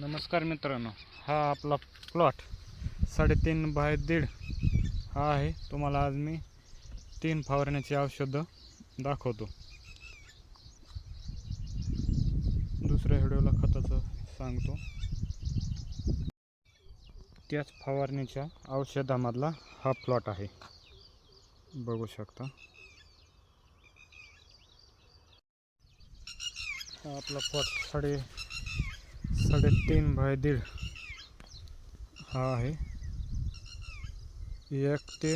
नमस्कार मित्रांनो हा आपला प्लॉट साडेतीन बाय दीड हा आहे. तुम्हाला आज मी तीन फवारण्याची औषधं दाखवतो. दुसऱ्या व्हिडिओला खताचं सांगतो. त्याच फवारणीच्या औषधामधला हा प्लॉट आहे. बघू शकता. हा आपला प्लॉट साडे साडेतीन बाय दीड हा आहे. एक ते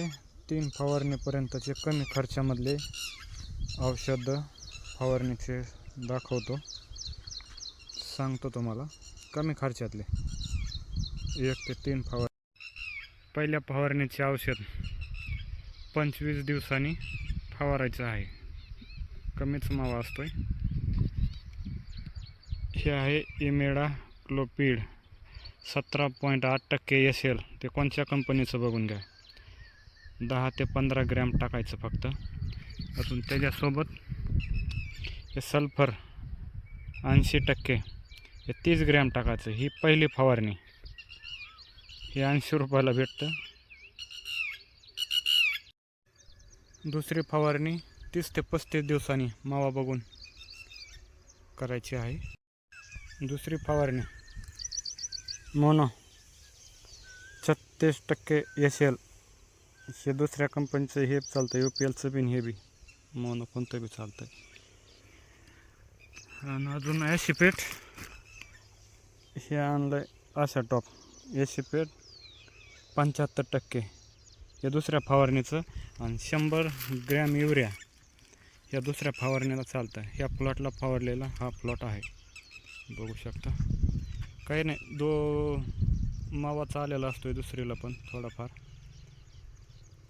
तीन फवारणीपर्यंतचे कमी खर्चामधले औषध फवारणीचे दाखवतो. सांगतो तुम्हाला कमी खर्चातले. एक ते तीन फवार पहिल्या फवारणीचे औषध पंचवीस दिवसांनी फवारायचं आहे. कमीच मावा असतोय. हे आहे इमेडा क्लोपीड सतरा पॉईंट आठ टक्के एस एल ते कोणत्या कंपनीचं बघून घ्या. दहा ते पंधरा ग्रॅम टाकायचं फक्त. अजून त्याच्यासोबत हे सल्फर ऐंशी टक्के. हे तीस ग्रॅम टाकायचं. ही पहिली फवारणी. हे ऐंशी रुपयाला भेटतं. दुसरी फवारणी तीस ते पस्तीस दिवसांनी मावा बघून करायची आहे. दुसरी फवारणी मोनो. छत्तीस टक्के एस एल. हे दुसऱ्या कंपनीचं हे चालतं यू पी एलचं बिन हे बी. मोनो कोणतं बी चालतं आहे आणि अजून ॲशिपेट हे आणलं अशा टॉप. ॲशिपेट पंच्याहत्तर टक्के. हे दुसऱ्या फवारणीचं आणि शंभर ग्रॅम युरिया या दुसऱ्या फवारणीला चालतं ह्या प्लॉटला फवारलेला हा प्लॉट आहे. बघू शकता. काही नाही दो मावाचा आलेला असतो दुसरीला पण थोडाफार.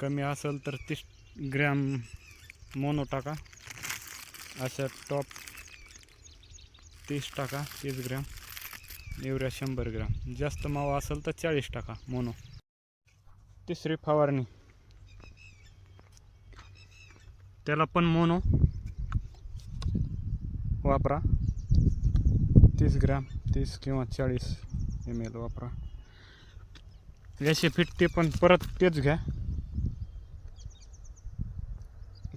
कमी असेल तर तीस ग्रॅम मोनो टाका. अशा टॉप तीस टाका तीस ग्रॅम. एवढ्या शंभर ग्रॅम. जास्त मावा असेल तर चाळीस टाका मोनो. तिसरी फवारणी. त्याला पण मोनो वापरा. तीस ग्रॅम तीस किंवा चाळीस एम एल वापरा. याचे फिटते पण परत तेच घ्या.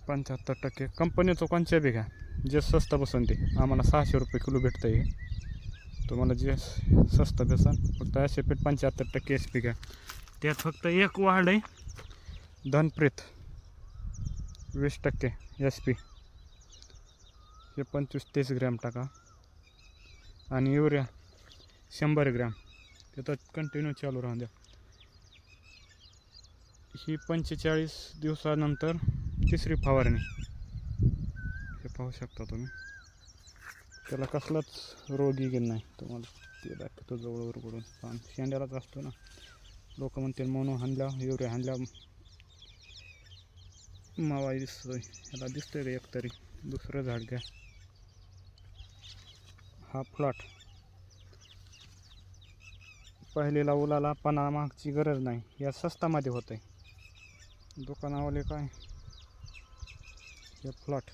पंच्याहत्तर टक्के. कंपनीचं कोणत्या बी घ्या. जे स्वस्त बसन ते. आम्हाला सहाशे रुपये किलो भेटतं आहे तुम्हाला जे स्वस्त बसन फक्त असे पीठ पंच्याहत्तर टक्के एस पी घ्या. त्यात फक्त एक वाढ आहे. धनप्रीत. वीस टक्के एस पी हे पंचवीस तीस ग्रॅम टाका. आणि युरिया शंभर ग्रॅम. त्याचा कंटिन्यू चालू राहून द्या. ही पंचेचाळीस दिवसानंतर तिसरी फवारणी. हे पाहू शकता तुम्ही. त्याला कसलाच रोग गेला नाही तुम्हाला. ते दाखवतो जवळवर पडून पण शेंड्यालाच असतो ना. लोक म्हणते मोनो हाणल्या युरिया हाणल्या मावा दिसतोय. ह्याला दिसतोय का एक तरी? दुसरं झाड घ्या. हा प्लॉट पहिलेला उलाला पणा मागची गरज नाही या स्वस्तामध्ये होतं आहे दुकानावाले काय? हे प्लॉट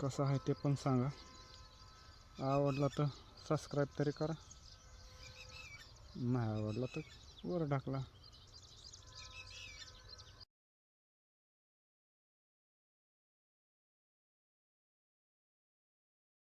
कसं आहे ते पण सांगा. आवडला तर सबस्क्राईब तरी करा. नाही आवडला तर वर टाकला